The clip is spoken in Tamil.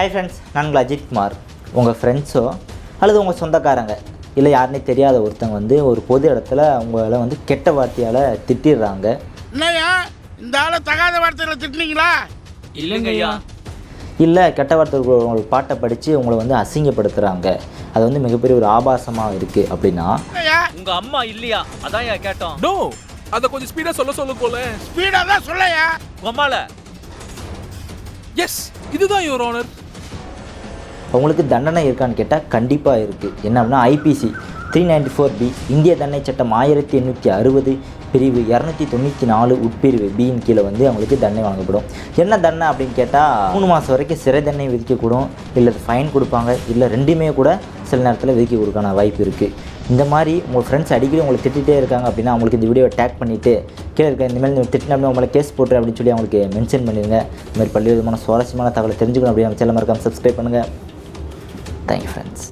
ஹாய் ஃப்ரெண்ட்ஸ் நான் உங்கள் அஜித் குமார். உங்கள் ஃப்ரெண்ட்ஸோ அல்லது உங்கள் சொந்தக்காரங்க? இல்லை யாருனே தெரியாத ஒருத்தங்க வந்து ஒரு பொது இடத்துல உங்களை வந்து கெட்ட வார்த்தையால் திட்டிடுறாங்க. என்னய்யா? இந்த ஆளை தகாத வார்த்தையில திட்டினீங்களா? இல்லைங்க ஐயா இல்லை கெட்ட வார்த்தை உங்களுக்கு பாட்டை படித்து உங்களை வந்து அசிங்கப்படுத்துகிறாங்க அது வந்து மிகப்பெரிய ஒரு ஆபாசமாக இருக்குது அப்படின்னா? என்னய்யா? உங்க அம்மா இல்லையா? அதான் ஐயா கேட்டோம். நோ அத கொஞ்சம் ஸ்பீடா சொல்ல சொல்ல போல. ஸ்பீடா தான் சொல்லையா உங்க அம்மால? எஸ் இதுதான் யுவர் ஆனர் அவங்களுக்கு தண்டனை இருக்கான்னு கேட்டால் கண்டிப்பாக இருக்குது என்ன அப்படின்னா IPC three ninety four B இந்திய தண்டனை சட்டம் ஆயிரத்தி எண்ணூற்றி அறுபது பிரிவு இரநூத்தி தொண்ணூற்றி நாலு உட்பிரிவு பியின் கீழே வந்து அவங்களுக்கு தண்டனை வழங்கப்படும். என்ன தண்டனை அப்படின்னு கேட்டால் மூணு மாதம் வரைக்கும் சிறை தண்டனை விதிக்கக்கூடும். இல்லை ஃபைன் கொடுப்பாங்க. இல்லை ரெண்டுமே கூட சில நேரத்தில் விதிக்க கொடுக்கான வாய்ப்பு இருக்குது இந்த மாதிரி உங்கள் ஃப்ரெண்ட்ஸ் அடிக்கடி உங்களை திட்டிகிட்டே இருக்காங்க அப்படின்னா அவங்களுக்கு இந்த வீடியோ டேக் பண்ணிவிட்டு கீழே இருக்க இந்தமாதிரி நீங்கள் திட்டினா உங்களை கேஸ் போட்டு அப்படின்னு சொல்லி அவங்களுக்கு மென்ஷன் பண்ணிடுங்க இந்த மாதிரி பல்வேறு விதமான சுவாரஸ்யமான தகவலை தெரிஞ்சுக்கணும் அப்படின்னு நம்ம சேனல் மறக்காம சப்ஸ்கிரைப் பண்ணுங்கள் தேங்க்யூ ஃப்ரெண்ட்ஸ்